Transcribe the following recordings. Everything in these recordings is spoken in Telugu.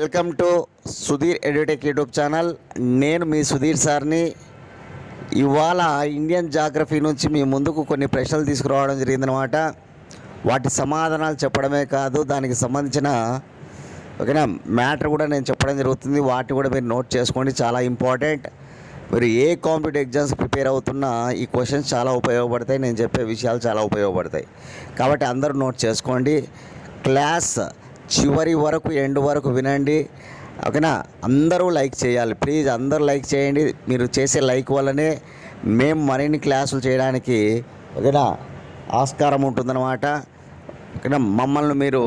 Welcome to Sudheer Edutech YouTube channel. నేను మీ సుధీర్ సార్ని. ఇవాళ ఇండియన్ జాగ్రఫీ నుంచి మీ ముందుకు కొన్ని ప్రశ్నలు తీసుకురావడం జరిగిందనమాట వాటి సమాధానాలు చెప్పడమే కాదు దానికి సంబంధించిన ఓకేనా మ్యాటర్ కూడా నేను చెప్పడం జరుగుతుంది. వాటిని కూడా మీరు నోట్ చేసుకోండి చాలా ఇంపార్టెంట్. మీరు ఏ కాంపిటేటివ్ ఎగ్జామ్స్ ప్రిపేర్ అవుతున్నా ఈ క్వశ్చన్స్ చాలా ఉపయోగపడతాయి. నేను చెప్పే విషయాలు చాలా ఉపయోగపడతాయి. కాబట్టి అందరూ నోట్ చేసుకోండి. క్లాస్ చివరి వరకు ఎండ్ వరకు వినండి. ఓకేనా? అందరూ లైక్ చేయాలి. ప్లీజ్ అందరూ లైక్ చేయండి. మీరు చేసే లైక్ వల్లనే మేము మరిన్ని క్లాసులు చేయడానికి ఓకేనా ఆస్కారం ఉంటుందన్నమాట. ఓకేనా? మమ్మల్ని మీరు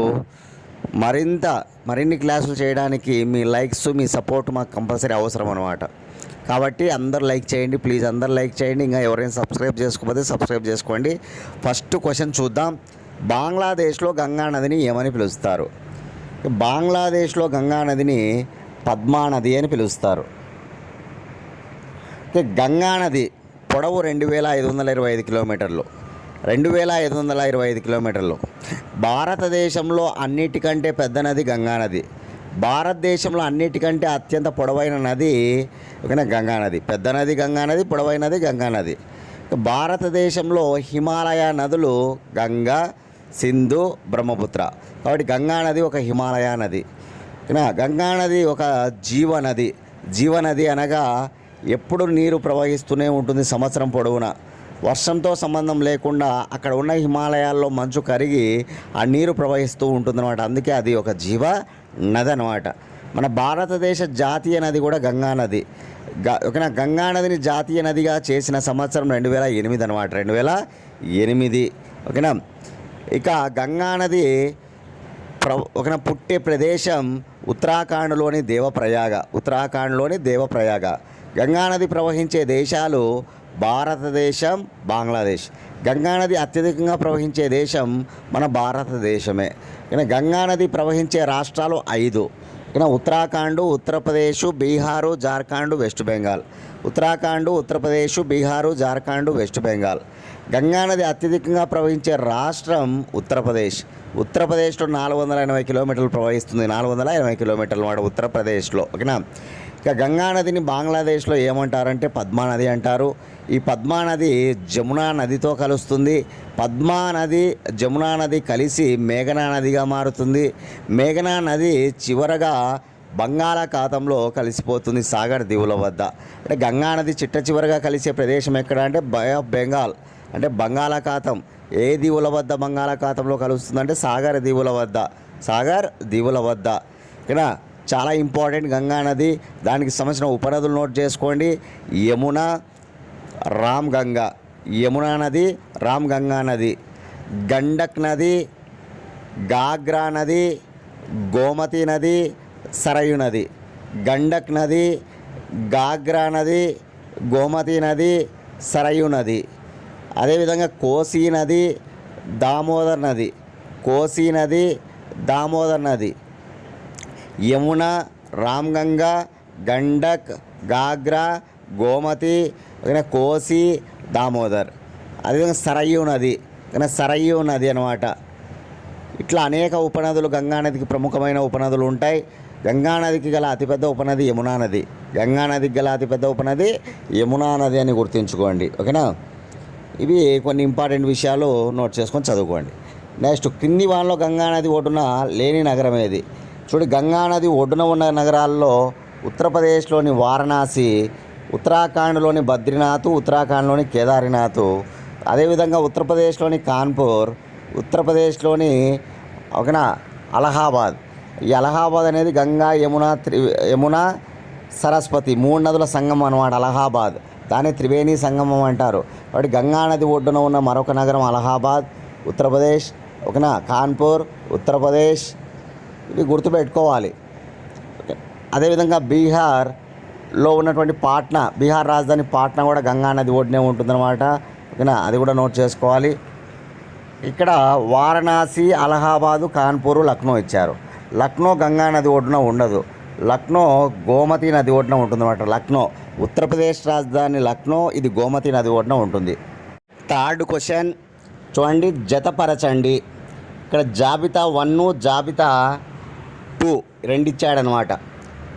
మరింత మరిన్ని క్లాసులు చేయడానికి మీ లైక్స్ మీ సపోర్ట్ మాకు కంపల్సరీ అవసరం అనమాట కాబట్టి అందరు లైక్ చేయండి. ప్లీజ్ అందరు లైక్ చేయండి. ఇంకా ఎవరైనా సబ్స్క్రైబ్ చేసుకోకపోతే సబ్స్క్రైబ్ చేసుకోండి. ఫస్ట్ క్వశ్చన్ చూద్దాం. బంగ్లాదేశ్లో గంగా నదిని ఏమని పిలుస్తారు? బంగ్లాదేశ్లో గంగా నదిని పద్మానది అని పిలుస్తారు. గంగా నది పొడవు రెండు వేల ఐదు వందల ఇరవై ఐదు కిలోమీటర్లు. రెండు వేల ఐదు వందల ఇరవై ఐదు కిలోమీటర్లు. భారతదేశంలో అన్నిటికంటే పెద్ద నది గంగా నది భారతదేశంలో అన్నిటికంటే అత్యంత పొడవైన నది గంగా నది పెద్ద నది గంగా నది పొడవైనది గంగా నది భారతదేశంలో హిమాలయ నదులు గంగా సింధు బ్రహ్మపుత్ర. కాబట్టి గంగా నది ఒక హిమాలయ నది. గంగా నది ఒక జీవనది జీవనది అనగా ఎప్పుడు నీరు ప్రవహిస్తూనే ఉంటుంది సంవత్సరం పొడవునా. వర్షంతో సంబంధం లేకుండా అక్కడ ఉన్న హిమాలయాల్లో మంచు కరిగి ఆ నీరు ప్రవహిస్తూ ఉంటుందన్నమాట. అందుకే అది ఒక జీవ నది అనమాట మన భారతదేశ జాతీయ నది కూడా గంగా నది. గ ఓకేనా? గంగా నదిని జాతీయ నదిగా చేసిన సంవత్సరం రెండు వేల ఎనిమిది అనమాట రెండు వేల ఎనిమిది. ఓకేనా? ఇక గంగా నది ప్ర ఒక పుట్టే ప్రదేశం ఉత్తరాఖండ్లోని దేవప్రయాగ ఉత్తరాఖండ్లోని దేవప్రయాగ. గంగానది ప్రవహించే దేశాలు భారతదేశం బంగ్లాదేశ్. గంగానది అత్యధికంగా ప్రవహించే దేశం మన భారతదేశమే. కానీ గంగానది ప్రవహించే రాష్ట్రాలు ఐదు. ఇక ఉత్తరాఖండ్ ఉత్తరప్రదేశ్ బీహారు జార్ఖండ్ వెస్ట్ బెంగాల్. ఉత్తరాఖండ్ ఉత్తరప్రదేశ్ బీహారు జార్ఖండ్ వెస్ట్ బెంగాల్. గంగానది అత్యధికంగా ప్రవహించే రాష్ట్రం ఉత్తరప్రదేశ్. ఉత్తరప్రదేశ్లో నాలుగు వందల ఎనభై కిలోమీటర్లు ప్రవహిస్తుంది. నాలుగు వందల ఎనభై కిలోమీటర్లు మాట ఉత్తరప్రదేశ్లో. ఓకేనా? ఇక గంగానదిని బంగ్లాదేశ్లో ఏమంటారంటే పద్మానది అంటారు. ఈ పద్మానది జమునా నదితో కలుస్తుంది. పద్మానది జమునా నది కలిసి మేఘనా నదిగా మారుతుంది. మేఘనా నది చివరగా బంగాళాఖాతంలో కలిసిపోతుంది సాగర్ దీవుల వద్ద. అంటే గంగానది చిట్ట చివరగా కలిసే ప్రదేశం ఎక్కడ అంటే బై ఆఫ్ బెంగాల్. అంటే బంగాళాఖాతం ఏ దీవుల వద్ద బంగాళాఖాతంలో కలుస్తుందంటే సాగర్ దీవుల వద్ద. సాగర్ దీవుల వద్ద. ఓకేనా? చాలా ఇంపార్టెంట్ గంగా నది. దానికి సంబంధించిన ఉపనదులు నోట్ చేసుకోండి. యమున రామ్ గంగా. యమునా నది రామ్ గంగా నది. గండక్ నది గాగ్రా నది గోమతి నది సరయు నది. గండక్ నది గాగ్రా నది గోమతి నది సరయు నది. అదేవిధంగా కోసీ నది దామోదర్ నది కోసీ నది దామోదర్ నది. యమున రామ్గంగా గండక్ గాగ్రా గోమతి కోసి దామోదర్. అదేవిధంగా సరయు నది ఓకేనా సరయు నది అనమాట ఇట్లా అనేక ఉపనదులు గంగానదికి ప్రముఖమైన ఉపనదులు ఉంటాయి. గంగానదికి గల అతిపెద్ద ఉపనది యమునా నది. గంగానదికి గల అతిపెద్ద ఉపనది యమునా నది అని గుర్తుంచుకోండి. ఓకేనా? ఇవి కొన్ని ఇంపార్టెంట్ విషయాలు నోట్ చేసుకొని చదువుకోండి. నెక్స్ట్ కింది వానలో గంగానది ఒడ్డున లేని నగరం ఏది? చూడు గంగానది ఒడ్డున ఉన్న నగరాల్లో ఉత్తరప్రదేశ్లోని వారణాసి ఉత్తరాఖండ్లోని బద్రీనాథ్ ఉత్తరాఖండ్లోని కేదారినాథ్ అదేవిధంగా ఉత్తరప్రదేశ్లోని కాన్పూర్ ఉత్తరప్రదేశ్లోని ఒకనా అలహాబాద్. ఈ అలహాబాద్ అనేది గంగా యమున త్రి యమున సరస్వతి మూడు నదుల సంగమం అనమాట అలహాబాద్. దాన్ని త్రివేణి సంగమం అంటారు. కాబట్టి గంగా నది ఒడ్డున ఉన్న మరొక నగరం అలహాబాద్ ఉత్తరప్రదేశ్ ఒకనా కాన్పూర్ ఉత్తరప్రదేశ్ ఇవి గుర్తుపెట్టుకోవాలి. అదేవిధంగా బీహార్లో ఉన్నటువంటి పాట్నా బీహార్ రాజధాని పాట్నా కూడా గంగా నది ఒడ్డునే ఉంటుందన్నమాట. ఓకేనా? అది కూడా నోట్ చేసుకోవాలి. ఇక్కడ వారణాసి అలహాబాదు కాన్పూరు లక్నో ఇచ్చారు. లక్నో గంగా నది ఒడ్డున ఉండదు. లక్నో గోమతి నది ఒడ్డున ఉంటుందన్నమాట. లక్నో. ఉత్తరప్రదేశ్ రాజధాని లక్నో ఇది గోమతి నది ఒడ్డున ఉంటుంది. Third question. చూడండి జతపరచండి. ఇక్కడ జాబితా వన్ జాబితా టూ రెండు ఇచ్చాడనమాట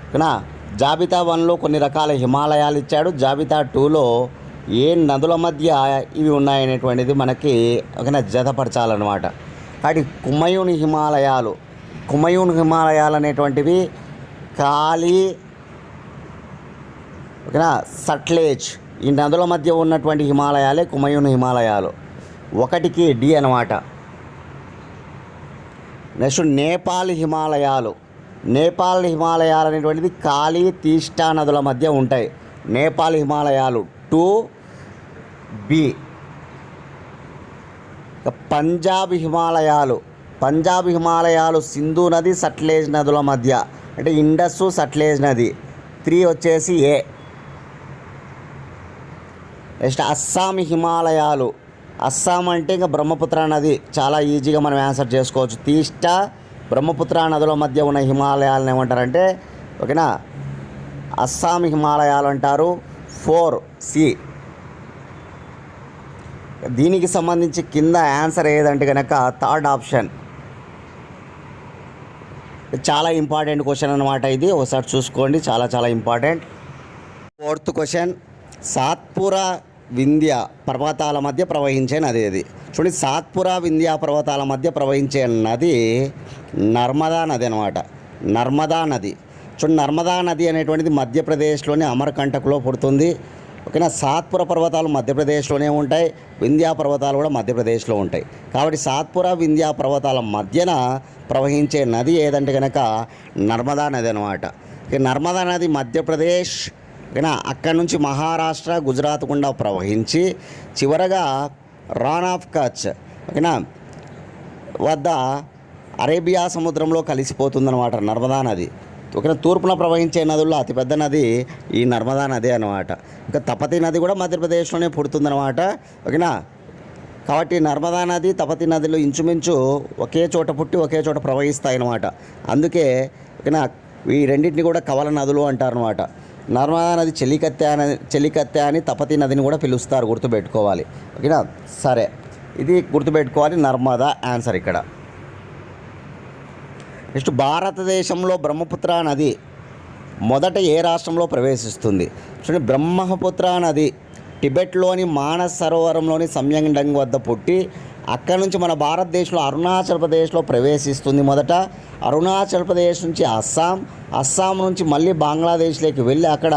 ఓకేనా? జాబితా వన్లో కొన్ని రకాల హిమాలయాలు ఇచ్చాడు. జాబితా టూలో ఏ నదుల మధ్య ఇవి ఉన్నాయనేటువంటిది మనకి ఓకేనా జతపరచాలన్నమాట. కాబట్టి కుమయూని హిమాలయాలు. కుమయూన్ హిమాలయాలు అనేటువంటివి కాళీ ఓకేనా? సట్లేజ్. ఈ నదుల మధ్య ఉన్నటువంటి హిమాలయాలే కుమయూన్ హిమాలయాలు. ఒకటికి డి అనమాట నెక్స్ట్ నేపాల్ హిమాలయాలు. నేపాల్ హిమాలయాలు అనేటువంటిది కాళీ తీష్టా నదుల మధ్య ఉంటాయి. నేపాల్ హిమాలయాలు. Two B. పంజాబ్ హిమాలయాలు. పంజాబ్ హిమాలయాలు సింధు నది సట్లేజ్ నదుల మధ్య. అంటే ఇండస్ సట్లేజ్ నది. త్రీ వచ్చేసి ఏ. నెక్స్ట్ అస్సాం హిమాలయాలు. అస్సాం అంటే ఇంకా బ్రహ్మపుత్ర నది. చాలా ఈజీగా మనం ఆన్సర్ చేసుకోవచ్చు. తీష్ట బ్రహ్మపుత్ర నదుల మధ్య ఉన్న హిమాలయాలను ఏమంటారంటే ఓకేనా? అస్సాం హిమాలయాలు అంటారు. Four C. దీనికి సంబంధించి కింద ఆన్సర్ ఏదంటే కనుక థర్డ్ ఆప్షన్. చాలా ఇంపార్టెంట్ క్వశ్చన్ అనమాట ఇది. ఒకసారి చూసుకోండి. చాలా చాలా important. Fourth question. Satpura Vindhya పర్వతాల మధ్య ప్రవహించే నది ఇది చూడండి సాత్పుర వింధ్య పర్వతాల మధ్య ప్రవహించే నది నర్మదా నది అనమాట నర్మదా నది. చూడండి నర్మదా నది అనేటువంటిది మధ్యప్రదేశ్లోని అమరకంటకులో పుడుతుంది. ఓకేనా? సాత్పుర పర్వతాలు మధ్యప్రదేశ్లోనే ఉంటాయి. వింధ్యా పర్వతాలు కూడా మధ్యప్రదేశ్లో ఉంటాయి. కాబట్టి సాత్పుర వింధ్యా పర్వతాల మధ్యన ప్రవహించే నది ఏదంటే కనుక నర్మదా నది అనమాట నర్మదా నది మధ్యప్రదేశ్ ఓకేనా అక్కడి నుంచి మహారాష్ట్ర గుజరాత్ గుండా ప్రవహించి చివరగా రాన్ ఆఫ్ కచ్ ఓకేనా? వద్ద అరేబియా సముద్రంలో కలిసిపోతుందన్నమాట నర్మదా నది. ఓకేనా? తూర్పున ప్రవహించే నదుల్లో అతిపెద్ద నది ఈ నర్మదా నది అనమాట ఇంకా తపతి నది కూడా మధ్యప్రదేశ్లోనే పుడుతుందన్నమాట ఓకేనా? కాబట్టి నర్మదా నది తపతి నదిలో ఇంచుమించు ఒకే చోట పుట్టి ఒకే చోట ప్రవహిస్తాయి అన్నమాట అందుకే ఓకేనా? ఈ రెండింటిని కూడా కవల నదులు అంటారు అనమాట నర్మదా నది చెలికత్తె అని చెలికత్తె అని తపతి నదిని కూడా పిలుస్తారు గుర్తుపెట్టుకోవాలి. ఓకేనా? సరే. ఇది గుర్తుపెట్టుకోవాలి నర్మదా ఆన్సర్ ఇక్కడ. నెక్స్ట్ భారతదేశంలో బ్రహ్మపుత్ర నది మొదట ఏ రాష్ట్రంలో ప్రవేశిస్తుంది? చూడండి బ్రహ్మపుత్ర నది టిబెట్లోని మానస్ సరోవరంలోని సంయండంగ్ వద్ద పుట్టి అక్కడి నుంచి మన భారతదేశంలో అరుణాచల్ ప్రదేశ్లో ప్రవేశిస్తుంది మొదట. అరుణాచల్ ప్రదేశ్ నుంచి అస్సాం అస్సాం నుంచి మళ్ళీ బంగ్లాదేశ్లోకి వెళ్ళి అక్కడ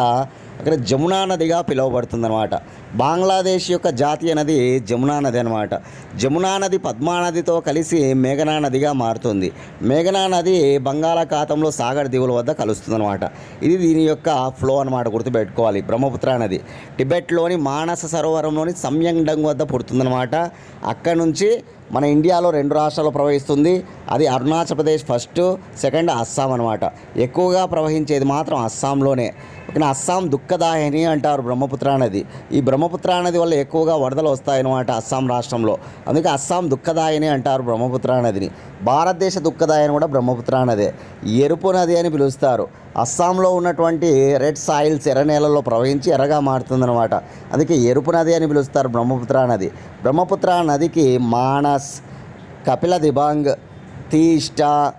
అక్కడ జమునా నదిగా పిలువబడుతుందన్నమాట. బంగ్లాదేశ్ యొక్క జాతీయ నది జమునా నది అనమాట జమునా నది పద్మా నదితో కలిసి మేఘనా నదిగా మారుతుంది. మేఘనా నది బంగాళాఖాతంలో సాగర్ దీవుల వద్ద కలుస్తుందన్నమాట. ఇది దీని యొక్క ఫ్లో అనమాట గుర్తుపెట్టుకోవాలి. బ్రహ్మపుత్ర నది. టిబెట్లోని మానస సరోవరంలోని సమ్యంగ్డంగ్ వద్ద పుడుతుందన్నమాట. అక్కడ నుంచి మన ఇండియాలో రెండు రాష్ట్రాలు ప్రవహిస్తుంది. అది అరుణాచల్ ప్రదేశ్ ఫస్ట్ సెకండ్ అస్సాం అనమాట ఎక్కువగా ప్రవహించేది మాత్రం అస్సాంలోనే. ఓకేనా అస్సాం దుఃఖదాయని అంటారు బ్రహ్మపుత్ర నది. ఈ బ్రహ్మపుత్ర నది వల్ల ఎక్కువగా వరదలు వస్తాయన్నమాట అస్సాం రాష్ట్రంలో. అందుకే అస్సాం దుఃఖదాయని అంటారు బ్రహ్మపుత్ర నదిని. భారతదేశ దుఃఖదాయని కూడా బ్రహ్మపుత్ర నదే. ఎరుపు నది అని పిలుస్తారు. అస్సాంలో ఉన్నటువంటి రెడ్ సాయిల్స్ ఎర్ర నేలల్లో ప్రవహించి ఎర్రగా మారుతుందన్నమాట. అందుకే ఎరుపు నది అని పిలుస్తారు బ్రహ్మపుత్ర నది. బ్రహ్మపుత్ర నదికి మానస్ కపిల దిబాంగ్ తీష్ట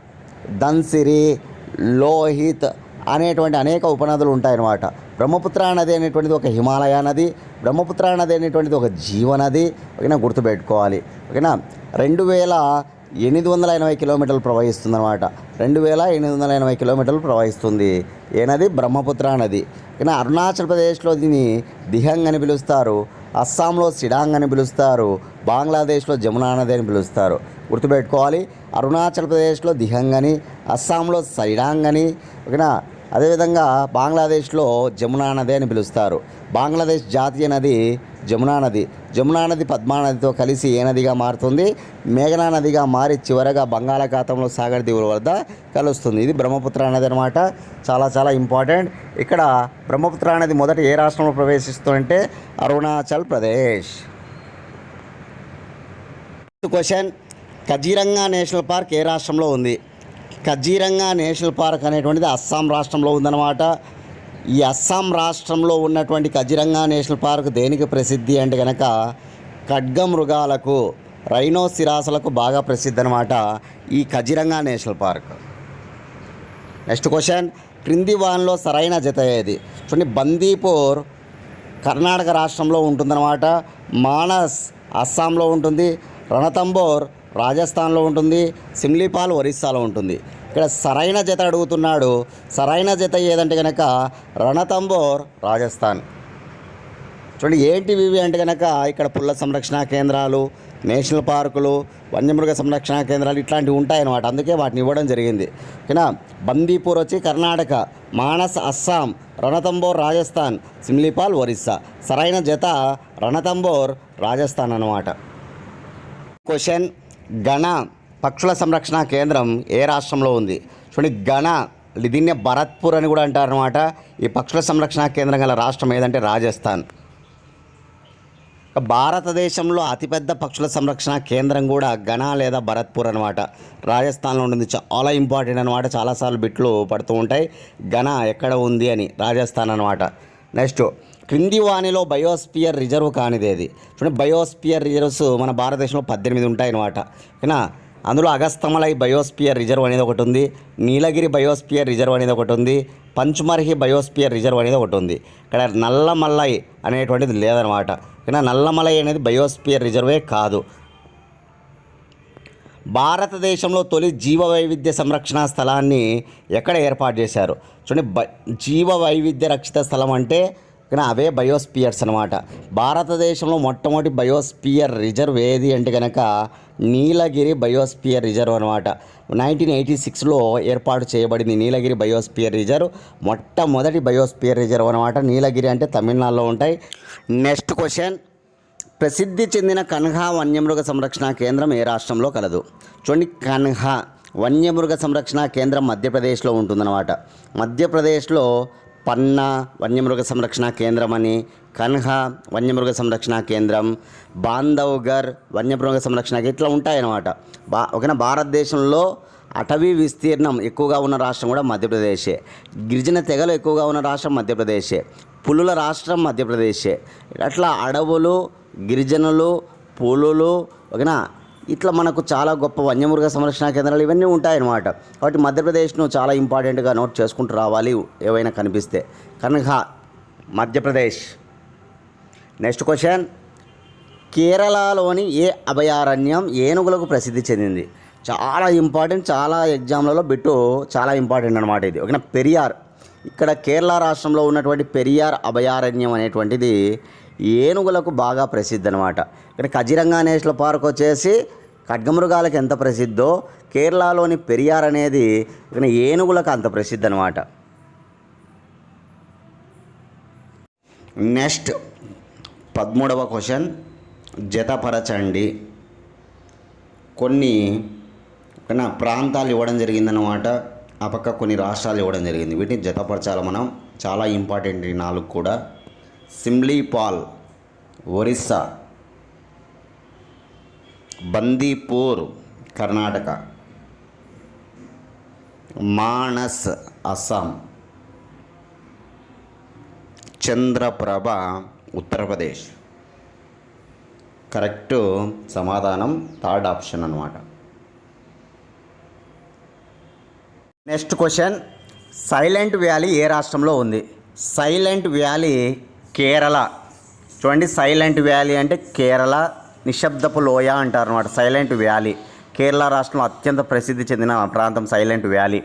ధన్సిరి లోహిత్ అనేటువంటి అనేక ఉపనదులు ఉంటాయన్నమాట. బ్రహ్మపుత్ర నది అనేటువంటిది ఒక హిమాలయ నది బ్రహ్మపుత్ర నది అనేటువంటిది ఒక జీవనది ఓకేనా? గుర్తుపెట్టుకోవాలి. ఓకేనా? రెండు వేల ఎనిమిది వందల ఎనభై కిలోమీటర్లు ప్రవహిస్తుంది అనమాట రెండు వేల ఎనిమిది వందల ఎనభై కిలోమీటర్లు ప్రవహిస్తుంది. ఏ నది? బ్రహ్మపుత్ర నది. కానీ అరుణాచల్ ప్రదేశ్లో దీన్ని దిహంగ్ అని పిలుస్తారు. అస్సాంలో సిడాంగ్ అని పిలుస్తారు. బంగ్లాదేశ్లో జమునా నది అని పిలుస్తారు. గుర్తుపెట్టుకోవాలి. అరుణాచల్ ప్రదేశ్లో దిహంగ్ అని అస్సాంలో సైడాంగ్ అని ఓకేనా? అదేవిధంగా బంగ్లాదేశ్లో జమునా నది అని పిలుస్తారు. బంగ్లాదేశ్ జాతీయ నది జమునా నది. జమునా నది పద్మా నదితో కలిసి ఏ నదిగా మారుతుంది? మేఘనా నదిగా మారి చివరగా బంగాళాఖాతంలో సాగర్ దీవుల వద్ద కలుస్తుంది. ఇది బ్రహ్మపుత్ర నది అనమాట చాలా చాలా ఇంపార్టెంట్. ఇక్కడ బ్రహ్మపుత్ర నది మొదట ఏ రాష్ట్రంలో ప్రవేశిస్తుందంటే Arunachal Pradesh. Question Kaziranga national park ఏ రాష్ట్రంలో ఉంది? కజీరంగా నేషనల్ పార్క్ అనేటువంటిది అస్సాం రాష్ట్రంలో ఉందన్నమాట. ఈ అస్సాం రాష్ట్రంలో ఉన్నటువంటి కజీరంగా నేషనల్ పార్క్ దేనికి ప్రసిద్ధి అంటే కనుక ఖడ్గమృగాలకు రైనోసిరాసులకు బాగా ప్రసిద్ధి అనమాట ఈ Kaziranga national park. Next question. క్రింది వాన్లో సరైన జత ఏది? చూడండి బందీపూర్ కర్ణాటక రాష్ట్రంలో ఉంటుందన్నమాట. మానస్ అస్సాంలో ఉంటుంది. రణతంబోర్ రాజస్థాన్లో ఉంటుంది సిమ్లీపాల్ ఒరిస్సాలో ఉంటుంది. ఇక్కడ సరైన జత అడుగుతున్నాడు. సరైన జత ఏదంటే కనుక రణతంబోర్ రాజస్థాన్. చూడండి ఏంటివి ఇవి అంటే కనుక ఇక్కడ పుల్ల సంరక్షణ కేంద్రాలు నేషనల్ పార్కులు వన్యమృగ సంరక్షణ కేంద్రాలు ఇట్లాంటివి ఉంటాయన్నమాట. అందుకే వాటిని ఇవ్వడం జరిగింది. ఓకేనా? బందీపూర్ వచ్చి కర్ణాటక మానస్ అస్సాం రణతంబోర్ రాజస్థాన్ సిమ్లీపాల్ ఒరిస్సా. సరైన జత రణతంబోర్ రాజస్థాన్ అన్నమాట. క్వశ్చన్ గణ పక్షుల సంరక్షణ కేంద్రం ఏ రాష్ట్రంలో ఉంది? చూడండి గణ దీన్నే భరత్పూర్ అని కూడా అంటారనమాట ఈ పక్షుల సంరక్షణ కేంద్రం గల రాష్ట్రం ఏదంటే రాజస్థాన్. భారతదేశంలో అతిపెద్ద పక్షుల సంరక్షణ కేంద్రం కూడా గణ లేదా భరత్పూర్ అనమాట రాజస్థాన్లో ఉంటుంది చాలా ఇంపార్టెంట్ అనమాట చాలాసార్లు బిట్లు పడుతూ ఉంటాయి. గణ ఎక్కడ ఉంది అని? రాజస్థాన్ అనమాట నెక్స్ట్ క్రింది వాణిలో బయోస్పియర్ రిజర్వ్ కానిదేది చూడండి బయోస్పియర్ రిజర్వ్స్ మన భారతదేశంలో పద్దెనిమిది ఉంటాయన్నమాట. ఓకేనా? అందులో అగస్తమలై బయోస్పియర్ రిజర్వ్ అనేది ఒకటి ఉంది నీలగిరి బయోస్పియర్ రిజర్వ్ అనేది ఒకటి ఉంది పంచుమర్హి బయోస్పియర్ రిజర్వ్ అనేది ఒకటి ఉంది. ఇక్కడ నల్లమల్లై అనేటువంటిది లేదనమాట ఓకేనా? నల్లమలై అనేది బయోస్పియర్ రిజర్వే కాదు. భారతదేశంలో తొలి జీవ వైవిధ్య సంరక్షణ స్థలాన్ని ఎక్కడ ఏర్పాటు చేశారు? చూడండి బ జీవ వైవిధ్య రక్షిత స్థలం అంటే కానీ అవే బయోస్పియర్స్ అనమాట భారతదేశంలో మొట్టమొదటి బయోస్పియర్ రిజర్వ్ ఏది అంటే కనుక నీలగిరి బయోస్పియర్ రిజర్వ్ అనమాట నైన్టీన్ ఎయిటీ సిక్స్లో ఏర్పాటు చేయబడింది నీలగిరి బయోస్పియర్ రిజర్వ్. మొట్టమొదటి బయోస్పియర్ రిజర్వ్ అనమాట నీలగిరి అంటే తమిళనాడులో ఉంటాయి. Next question. ప్రసిద్ధి చెందిన కన్హా వన్యమృగ సంరక్షణ కేంద్రం ఏ రాష్ట్రంలో కలదు? చూడండి కన్హా వన్యమృగ సంరక్షణ కేంద్రం మధ్యప్రదేశ్లో ఉంటుందన్నమాట. మధ్యప్రదేశ్లో పన్నా వన్యమృగ సంరక్షణ కేంద్రం అని కన్హా వన్యమృగ సంరక్షణ కేంద్రం బాంధవ్గర్ వన్యమృగ సంరక్షణ ఇట్లా ఉంటాయన్నమాట. బా ఒకనా భారతదేశంలో అటవీ విస్తీర్ణం ఎక్కువగా ఉన్న రాష్ట్రం కూడా మధ్యప్రదేశే. గిరిజన తెగలు ఎక్కువగా ఉన్న రాష్ట్రం మధ్యప్రదేశే. పులుల రాష్ట్రం మధ్యప్రదేశే. అట్లా అడవులు గిరిజనులు పులులు ఓకేనా? ఇట్లా మనకు చాలా గొప్ప వన్యమృగ సంరక్షణ కేంద్రాలు ఇవన్నీ ఉంటాయన్నమాట. కాబట్టి మధ్యప్రదేశ్ను చాలా ఇంపార్టెంట్గా నోట్ చేసుకుంటూ రావాలి ఏవైనా కనిపిస్తే. కనుక మధ్యప్రదేశ్. Next question. కేరళలోని ఏ అభయారణ్యం ఏనుగులకు ప్రసిద్ధి చెందింది? చాలా ఇంపార్టెంట్ చాలా ఎగ్జామ్లలో బిట్టు చాలా ఇంపార్టెంట్ అనమాట ఇది. ఓకేనా? పెరియార్. ఇక్కడ కేరళ రాష్ట్రంలో ఉన్నటువంటి పెరియార్ అభయారణ్యం అనేటువంటిది ఏనుగులకు బాగా ప్రసిద్ధి అనమాట ఇక్కడ కజిరంగా నేషనల్ పార్క్ వచ్చేసి ఖడ్గమృగాలకు ఎంత ప్రసిద్ధో కేరళలోని పెరియార్ అనేది ఇక్కడ ఏనుగులకు అంత ప్రసిద్ధి అనమాట నెక్స్ట్ పదమూడవ క్వశ్చన్ జతపరచండి. కొన్ని ప్రాంతాలు ఇవ్వడం జరిగిందనమాట ఆ పక్క కొన్ని రాష్ట్రాలు ఇవ్వడం జరిగింది. వీటిని జతపరచాలి మనం. చాలా ఇంపార్టెంట్ ఈ నాలుగు కూడా. సిమ్లీపాల్ ఒరిస్సా బందీపూర్ కర్ణాటక మానస్ అస్సాం చంద్రప్రభ ఉత్తరప్రదేశ్ కరెక్ట్ సమాధానం థర్డ్ ఆప్షన్ అనమాట నెక్స్ట్ క్వశ్చన్ సైలెంట్ వ్యాలీ ఏ రాష్ట్రంలో ఉంది సైలెంట్ వ్యాలీ కేరళ చూడండి సైలెంట్ వ్యాలీ అంటే కేరళ నిశ్శబ్దపు లోయ అంటారు అనమాట సైలెంట్ వ్యాలీ. కేరళ రాష్ట్రంలో అత్యంత ప్రసిద్ధి చెందిన ప్రాంతం సైలెంట్ వ్యాలీ.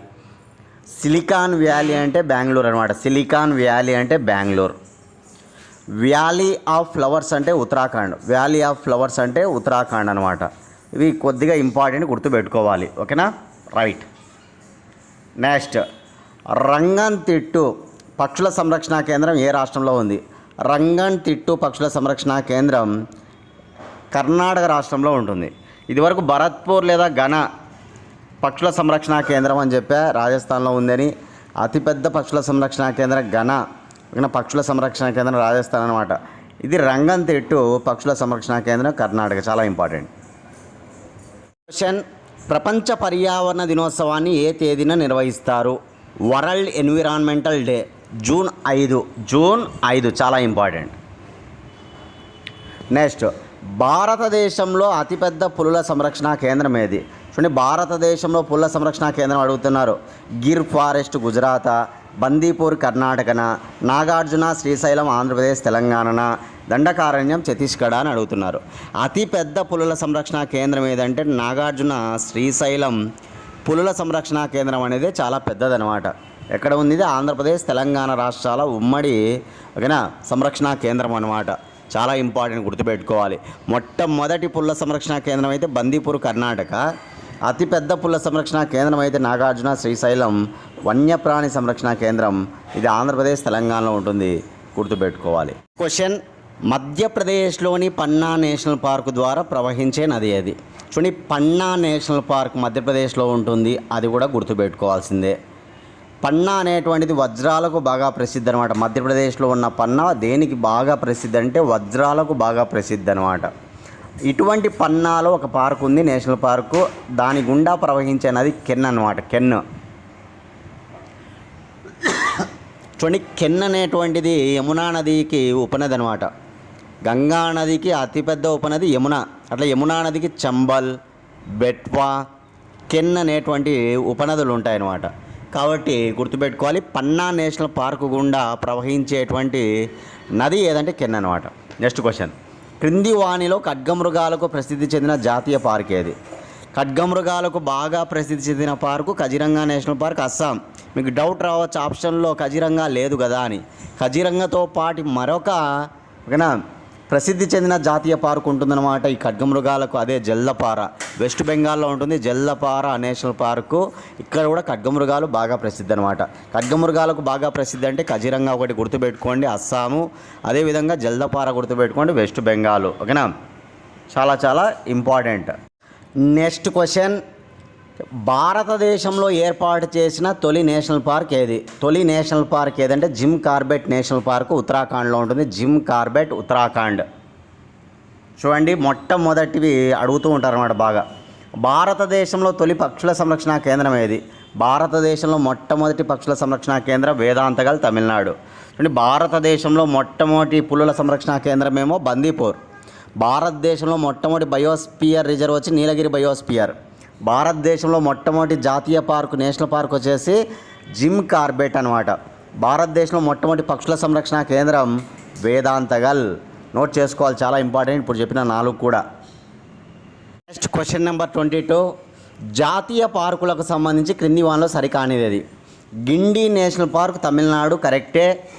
సిలికాన్ వ్యాలీ అంటే బెంగళూరు అనమాట సిలికాన్ వ్యాలీ అంటే బెంగళూరు. వ్యాలీ ఆఫ్ ఫ్లవర్స్ అంటే ఉత్తరాఖండ్. వ్యాలీ ఆఫ్ ఫ్లవర్స్ అంటే ఉత్తరాఖండ్ అనమాట ఇవి కొద్దిగా ఇంపార్టెంట్ గుర్తుపెట్టుకోవాలి. ఓకేనా? రైట్. నెక్స్ట్. రంగన్ తిట్టు పక్షుల సంరక్షణ కేంద్రం ఏ రాష్ట్రంలో ఉంది? రంగన్ తిట్టు పక్షుల సంరక్షణ కేంద్రం కర్ణాటక రాష్ట్రంలో ఉంటుంది. ఇదివరకు భరత్పూర్ లేదా ఘన పక్షుల సంరక్షణ కేంద్రం అని చెప్పా రాజస్థాన్లో ఉందని. అతిపెద్ద పక్షుల సంరక్షణ కేంద్రం ఘన పక్షుల సంరక్షణ కేంద్రం రాజస్థాన్ అనమాట ఇది రంగన్ తిట్టు పక్షుల సంరక్షణ కేంద్రం కర్ణాటక చాలా ఇంపార్టెంట్. క్వశ్చన్ ప్రపంచ పర్యావరణ దినోత్సవాన్ని ఏ తేదీన నిర్వహిస్తారు? వరల్డ్ ఎన్విరాన్మెంటల్ డే జూన్ ఐదు. జూన్ ఐదు చాలా ఇంపార్టెంట్. నెక్స్ట్ భారతదేశంలో అతిపెద్ద పులుల సంరక్షణ కేంద్రం ఏది? చూడండి భారతదేశంలో పులుల సంరక్షణ కేంద్రం అడుగుతున్నారు. గిర్ ఫారెస్ట్ గుజరాత బందీపూర్ కర్ణాటకన? నాగార్జున శ్రీశైలం ఆంధ్రప్రదేశ్ తెలంగాణన? దండకారణ్యం ఛత్తీస్గఢ అని అడుగుతున్నారు. అతిపెద్ద పులుల సంరక్షణ కేంద్రం ఏదంటే నాగార్జున శ్రీశైలం పులుల సంరక్షణ కేంద్రం అనేది చాలా పెద్దదనమాట ఎక్కడ ఉంది? ఆంధ్రప్రదేశ్ తెలంగాణ రాష్ట్రాల ఉమ్మడి ఓకేనా సంరక్షణ కేంద్రం అనమాట చాలా ఇంపార్టెంట్ గుర్తుపెట్టుకోవాలి. మొట్టమొదటి పుల్ల సంరక్షణ కేంద్రం అయితే బందీపూర్ కర్ణాటక. అతిపెద్ద పుల్ల సంరక్షణ కేంద్రం అయితే నాగార్జున శ్రీశైలం వన్యప్రాణి సంరక్షణ కేంద్రం. ఇది ఆంధ్రప్రదేశ్ తెలంగాణలో ఉంటుంది. గుర్తుపెట్టుకోవాలి. క్వశ్చన్ మధ్యప్రదేశ్లోని పన్నా నేషనల్ పార్క్ ద్వారా ప్రవహించే నది అది చూడండి పన్నా నేషనల్ పార్క్ మధ్యప్రదేశ్లో ఉంటుంది. అది కూడా గుర్తుపెట్టుకోవాల్సిందే. పన్నా అనేటువంటిది వజ్రాలకు బాగా ప్రసిద్ధి అనమాట మధ్యప్రదేశ్లో ఉన్న పన్నా దేనికి బాగా ప్రసిద్ధి అంటే వజ్రాలకు బాగా ప్రసిద్ధి అనమాట ఇటువంటి పన్నాలో ఒక పార్క్ ఉంది నేషనల్ పార్కు. దాని గుండా ప్రవహించే నది కెన్ అనమాట కెన్. చూడండి కెన్ అనేటువంటిది యమునా నదికి ఉపనది అనమాట గంగా నదికి అతిపెద్ద ఉపనది యమున. అట్లా యమునా నదికి చంబల్ బెట్వా కెన్ అనేటువంటి ఉపనదులు ఉంటాయన్నమాట. కాబట్టి గుర్తుపెట్టుకోవాలి పన్నా నేషనల్ పార్క్ గుండా ప్రవహించేటువంటి నది ఏదంటే కెన్ అనమాట నెక్స్ట్ క్వశ్చన్. క్రింది వాణిలో ఖడ్గమృగాలకు ప్రసిద్ధి చెందిన జాతీయ పార్క్ ఏది? ఖడ్గమృగాలకు బాగా ప్రసిద్ధి చెందిన park Kaziranga national park Assam. మీకు డౌట్ రావచ్చు ఆప్షన్లో కజిరంగా లేదు కదా అని. కజిరంగతో పాటు మరొక ఓకేనా? ప్రసిద్ధి చెందిన జాతీయ పార్క్ ఉంటుందన్నమాట ఈ ఖడ్గమృగాలకు అదే జల్లపార. వెస్ట్ బెంగాల్లో ఉంటుంది జల్లపార నేషనల్ పార్కు. ఇక్కడ కూడా ఖడ్గమృగాలు బాగా ప్రసిద్ధి అనమాట ఖడ్గమృగాలకు బాగా ప్రసిద్ధి అంటే కజిరంగా ఒకటి గుర్తుపెట్టుకోండి అస్సాము. అదేవిధంగా జల్లపార గుర్తుపెట్టుకోండి వెస్ట్ బెంగాల్. ఓకేనా? చాలా చాలా ఇంపార్టెంట్. Next question. భారతదేశంలో ఏర్పాటు చేసిన తొలి నేషనల్ పార్క్ ఏది? తొలి నేషనల్ పార్క్ ఏదంటే జిమ్ కార్బెట్ నేషనల్ పార్క్ ఉత్తరాఖండ్లో ఉంటుంది. Jim Corbett Uttarakhand. చూడండి మొట్టమొదటివి అడుగుతూ ఉంటారన్నమాట బాగా. భారతదేశంలో తొలి పక్షుల సంరక్షణ కేంద్రం ఏది? భారతదేశంలో మొట్టమొదటి పక్షుల సంరక్షణ కేంద్రం వేదాంతగల్ తమిళనాడు. చూడండి భారతదేశంలో మొట్టమొదటి పులుల సంరక్షణ కేంద్రం ఏమో బందీపూర్. భారతదేశంలో మొట్టమొదటి బయోస్పియర్ రిజర్వ్ వచ్చి నీలగిరి బయోస్పియర్. భారతదేశంలో మొట్టమొదటి జాతీయ పార్కు నేషనల్ పార్క్ వచ్చేసి జిమ్ కార్బెట్ అనమాట భారతదేశంలో మొట్టమొదటి పక్షుల సంరక్షణ కేంద్రం వేదాంతగల్. నోట్ చేసుకోవాలి చాలా ఇంపార్టెంట్. ఇప్పుడు చెప్పిన నాలుగు కూడా. Next question number twenty two జాతీయ పార్కులకు సంబంధించి క్రింది వానలో సరికానిది గిండి నేషనల్ పార్క్ తమిళనాడు కరెక్టే.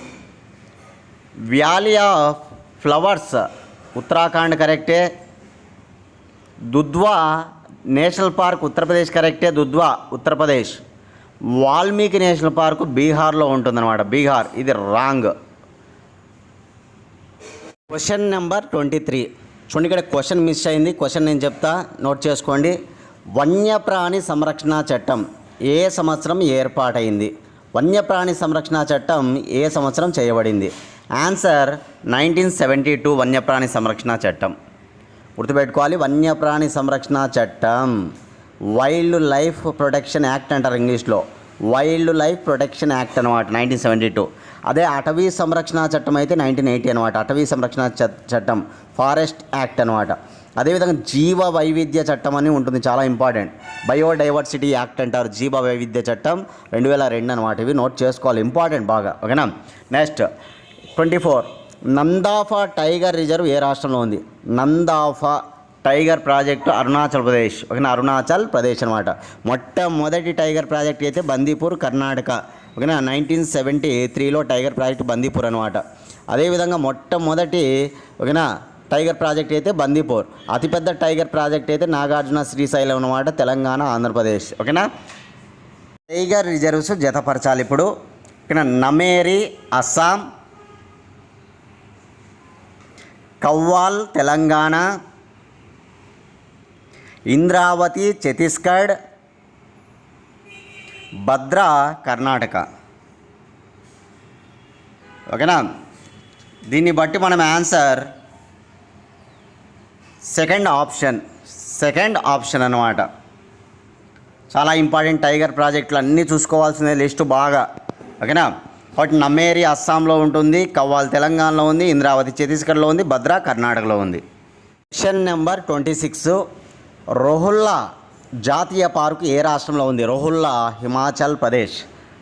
వ్యాలీ ఆఫ్ ఫ్లవర్స్ ఉత్తరాఖండ్ కరెక్టే. దుద్వా నేషనల్ పార్క్ ఉత్తరప్రదేశ్ కరెక్టే దుద్వా ఉత్తరప్రదేశ్ వాల్మీకి నేషనల్ పార్క్ బీహార్లో ఉంటుందన్నమాట. బీహార్ ఇది wrong. Question number twenty three. చూడండి ఇక్కడ క్వశ్చన్ మిస్ అయింది. క్వశ్చన్ నేను చెప్తా నోట్ చేసుకోండి. వన్యప్రాణి సంరక్షణ చట్టం ఏ సంవత్సరం ఏర్పాటైంది? వన్యప్రాణి సంరక్షణ చట్టం ఏ సంవత్సరం చేయబడింది? ఆన్సర్ నైన్టీన్ సెవెంటీ టూ వన్యప్రాణి సంరక్షణ చట్టం. గుర్తుపెట్టుకోవాలి. వన్యప్రాణి సంరక్షణ చట్టం. వైల్డ్ లైఫ్ ప్రొటెక్షన్ యాక్ట్ అంటారు ఇంగ్లీష్లో. వైల్డ్ లైఫ్ ప్రొటెక్షన్ యాక్ట్ అనమాట నైన్టీన్ సెవెంటీ టూ. అదే అటవీ సంరక్షణ చట్టం అయితే నైన్టీన్ ఎయిటీ అనమాట అటవీ సంరక్షణ చ- చట్టం ఫారెస్ట్ యాక్ట్ అనమాట అదేవిధంగా జీవ వైవిధ్య చట్టం అని ఉంటుంది చాలా ఇంపార్టెంట్. బయోడైవర్సిటీ యాక్ట్ అంటారు జీవ వైవిధ్య చట్టం రెండు వేల రెండు అనమాట ఇవి నోట్ చేసుకోవాలి ఇంపార్టెంట్ బాగా ఓకేనా? Next twenty four. Namdapha tiger reserve ఏ రాష్ట్రంలో ఉంది? Namdapha tiger project Arunachal Pradesh. ఓకేనా? అరుణాచల్ ప్రదేశ్ అనమాట మొట్టమొదటి టైగర్ ప్రాజెక్ట్ అయితే బందీపూర్ కర్ణాటక. ఓకేనా? నైన్టీన్ సెవెంటీ త్రీలో టైగర్ ప్రాజెక్ట్ బందీపూర్ అనమాట అదేవిధంగా మొట్టమొదటి ఓకేనా టైగర్ ప్రాజెక్ట్ అయితే బందీపూర్. అతిపెద్ద టైగర్ ప్రాజెక్ట్ అయితే నాగార్జున శ్రీశైలం అనమాట తెలంగాణ ఆంధ్రప్రదేశ్. ఓకేనా? టైగర్ రిజర్వ్స్ జతపరచాలి ఇప్పుడు. ఇక్కడ నమేరి అస్సాం కవ్వాల్ తెలంగాణ. ఇంద్రావతి ఛత్తీస్గఢ్. భద్రా కర్ణాటక. ఓకేనా? దీన్ని బట్టి మనం answer second option second option అనమాట చాలా ఇంపార్టెంట్ టైగర్ ప్రాజెక్టులు అన్నీ చూసుకోవాల్సిందే లిస్టు బాగా. ఓకేనా? ఒకటి నమ్మేరి అస్సాంలో ఉంటుంది కవ్వాల్ తెలంగాణలో ఉంది ఇంద్రావతి ఛత్తీస్గఢ్లో ఉంది భద్రా కర్ణాటకలో ఉంది. Question number twenty six Rohla జాతీయ పార్కు ఏ రాష్ట్రంలో ఉంది? రోహుల్లా హిమాచల్ ప్రదేశ్.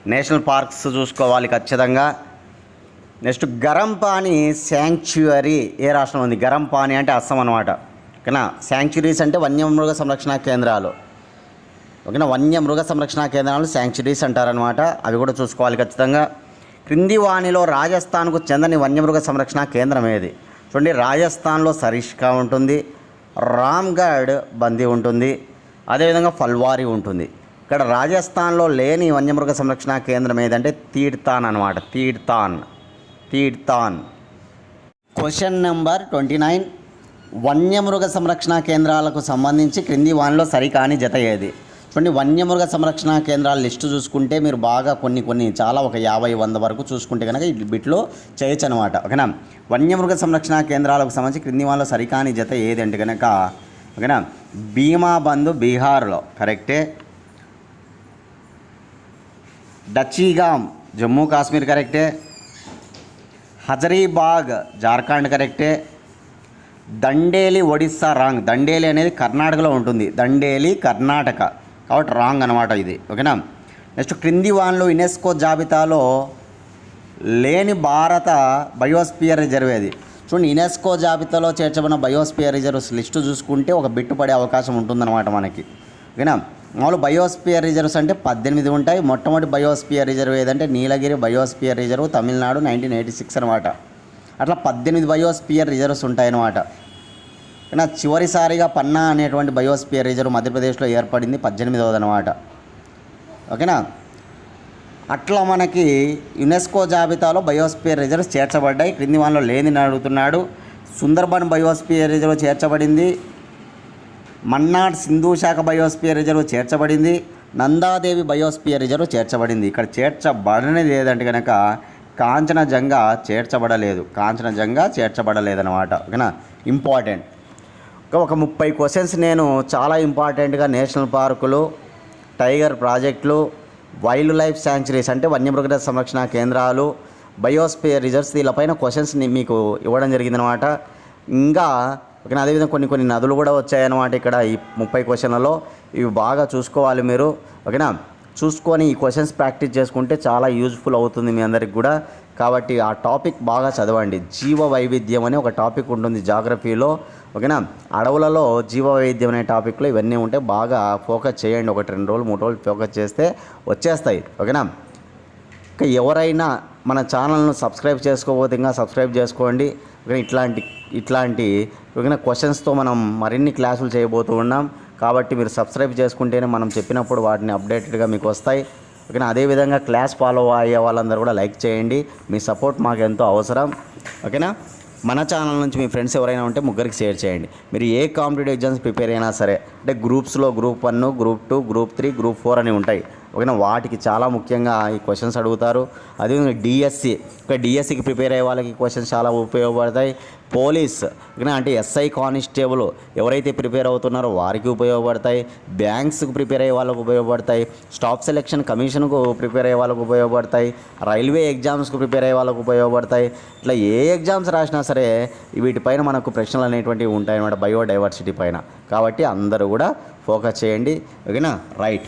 నేషనల్ పార్క్స్ చూసుకోవాలి ఖచ్చితంగా. నెక్స్ట్ గరం శాంక్చురీ ఏ రాష్ట్రంలో ఉంది? గరం అంటే అస్సాం అనమాట ఓకేనా? శాంక్చురీస్ అంటే వన్యమృగ సంరక్షణ కేంద్రాలు. ఓకేనా? వన్యమృగ సంరక్షణ కేంద్రాలు శాంక్చురీస్ అంటారనమాట అవి కూడా చూసుకోవాలి ఖచ్చితంగా. క్రింది వాణిలో రాజస్థాన్కు చెందని వన్యమృగ సంరక్షణ కేంద్రం ఏది? చూడండి రాజస్థాన్లో సరిష్కా ఉంటుంది రామ్గఢ్ బందీ ఉంటుంది అదేవిధంగా ఫల్వారీ ఉంటుంది. ఇక్కడ రాజస్థాన్లో లేని వన్యమృగ సంరక్షణ కేంద్రం ఏదంటే తీర్థాన్ అనమాట Tirthan Tirthan. Question number twenty nine వన్యమృగ సంరక్షణ కేంద్రాలకు సంబంధించి క్రింది వానిలో సరికాని జత ఏది? చూడండి వన్యమృగ సంరక్షణ కేంద్రాల లిస్టు చూసుకుంటే మీరు బాగా కొన్ని కొన్ని చాలా ఒక యాభై వంద వరకు చూసుకుంటే కనుక ఈ బిట్లో చేయొచ్చు అనమాట ఓకేనా? వన్యమృగ సంరక్షణ కేంద్రాలకు సంబంధించి క్రింది వాళ్ళ సరికాని జత ఏదంటే కనుక ఓకేనా? భీమా బంధు బీహార్లో కరెక్టే? డచీగామ్ జమ్మూ కాశ్మీర్ కరెక్టే? హజరీబాగ్ జార్ఖండ్ కరెక్టే? దండేలి ఒడిస్సా రాంగ్. దండేలి అనేది కర్ణాటకలో ఉంటుంది. దండేలి కర్ణాటక. కాబట్టి రాంగ్ అనమాట ఇది ఓకేనా? నెక్స్ట్ క్రింది వాన్లు యునెస్కో జాబితాలో లేని భారత బయోస్పియర్ రిజర్వ్ ఏది చూడండి యునెస్కో జాబితాలో చేర్చబడిన బయోస్పియర్ రిజర్వ్స్ లిస్టు చూసుకుంటే ఒక బిట్టు పడే అవకాశం ఉంటుందన్నమాట మనకి ఓకేనా? మామూలు బయోస్పియర్ రిజర్వ్స్ అంటే పద్దెనిమిది ఉంటాయి. మొట్టమొదటి బయోస్పియర్ రిజర్వ్ ఏదంటే Nilgiri biosphere reserve Tamil Nadu nineteen eighty six అనమాట అట్లా పద్దెనిమిది బయోస్పియర్ రిజర్వ్స్ ఉంటాయన్నమాట. కానీ చివరిసారిగా పన్నా అనేటువంటి బయోస్పియర్ రిజర్వ్ మధ్యప్రదేశ్లో ఏర్పడింది పద్దెనిమిదవది అనమాట ఓకేనా? అట్లా మనకి యునెస్కో జాబితాలో బయోస్పియర్ రిజర్వ్ చేర్చబడ్డాయి. క్రింది వాళ్ళలో లేనిని అడుగుతున్నాడు. సుందర్బన్ బయోస్పియర్ రిజర్వ్ చేర్చబడింది. మన్నాడ్ సింధు శాఖ బయోస్పియర్ రిజర్వ్ చేర్చబడింది. నందాదేవి బయోస్పియర్ రిజర్వ్ చేర్చబడింది. ఇక్కడ చేర్చబడనిది ఏదంటే కనుక కాంచనజంగా చేర్చబడలేదు. కాంచనజంగా చేర్చబడలేదన్నమాట ఓకేనా? ఇంపార్టెంట్. ఒక ముప్పై క్వశ్చన్స్ నేను చాలా ఇంపార్టెంట్గా నేషనల్ పార్కులు టైగర్ ప్రాజెక్టులు వైల్డ్ లైఫ్ శాంక్చురీస్ అంటే వన్యమృగ సంరక్షణ కేంద్రాలు బయోస్పియర్ రిజర్వ్స్ వీళ్ళపైన క్వశ్చన్స్ని మీకు ఇవ్వడం జరిగిందనమాట ఇంకా ఓకేనా అదేవిధంగా కొన్ని కొన్ని నదులు కూడా వచ్చాయన్నమాట ఇక్కడ ఈ ముప్పై క్వశ్చన్లలో ఇవి బాగా చూసుకోవాలి మీరు ఓకేనా? చూసుకొని ఈ క్వశ్చన్స్ ప్రాక్టీస్ చేసుకుంటే చాలా యూజ్ఫుల్ అవుతుంది మీ అందరికి కూడా. కాబట్టి ఆ టాపిక్ బాగా చదవండి. జీవ వైవిధ్యం అనే ఒక టాపిక్ ఉంటుంది జాగ్రఫీలో. ఓకేనా? అడవులలో జీవ వైవిధ్యం అనే టాపిక్లో ఇవన్నీ ఉంటే బాగా ఫోకస్ చేయండి. ఒకటి రెండు రోజులు మూడు రోజులు ఫోకస్ చేస్తే వచ్చేస్తాయి. ఓకేనా? ఇంకా ఎవరైనా మన ఛానల్ను సబ్స్క్రైబ్ చేసుకోకపోతే ఇంకా సబ్స్క్రైబ్ చేసుకోండి. ఓకే ఇట్లాంటి ఇట్లాంటి ఓకేనా క్వశ్చన్స్తో మనం మరిన్ని క్లాసులు చేయబోతూ ఉన్నాం. కాబట్టి మీరు సబ్స్క్రైబ్ చేసుకుంటేనే మనం చెప్పినప్పుడు వాటిని అప్డేటెడ్గా మీకు వస్తాయి. ఓకేనా? అదేవిధంగా క్లాస్ ఫాలో అయ్యే వాళ్ళందరూ కూడా లైక్ చేయండి. మీ సపోర్ట్ మాకు ఎంతో అవసరం. ఓకేనా? మన ఛానల్ నుంచి మీ ఫ్రెండ్స్ ఎవరైనా ఉంటే ముగ్గురికి షేర్ చేయండి. మీరు ఏ కాంపిటేటివ్ ఎగ్జామ్స్ ప్రిపేర్ అయినా సరే అంటే గ్రూప్స్లో group one group two group three group four అని ఉంటాయి. ఓకేనా? వాటికి చాలా ముఖ్యంగా ఈ క్వశ్చన్స్ అడుగుతారు. అదేవిధంగా డిఎస్సి ఇక డిఎస్సికి ప్రిపేర్ అయ్యే వాళ్ళకి క్వశ్చన్స్ చాలా ఉపయోగపడతాయి. పోలీస్ ఓకేనా? అంటే ఎస్ఐ కానిస్టేబుల్ ఎవరైతే ప్రిపేర్ అవుతున్నారో వారికి ఉపయోగపడతాయి. బ్యాంక్స్కి ప్రిపేర్ అయ్యే వాళ్ళకు ఉపయోగపడతాయి. స్టాఫ్ సెలెక్షన్ కమిషన్కు ప్రిపేర్ అయ్యే వాళ్ళకు ఉపయోగపడతాయి. రైల్వే ఎగ్జామ్స్కు ప్రిపేర్ అయ్యే వాళ్ళకు ఉపయోగపడతాయి. ఇట్లా ఏ ఎగ్జామ్స్ రాసినా సరే వీటిపైన మనకు ప్రశ్నలు అనేటువంటివి ఉంటాయన్నమాట. బయోడైవర్సిటీ పైన. కాబట్టి అందరూ కూడా ఫోకస్ చేయండి. ఓకేనా? రైట్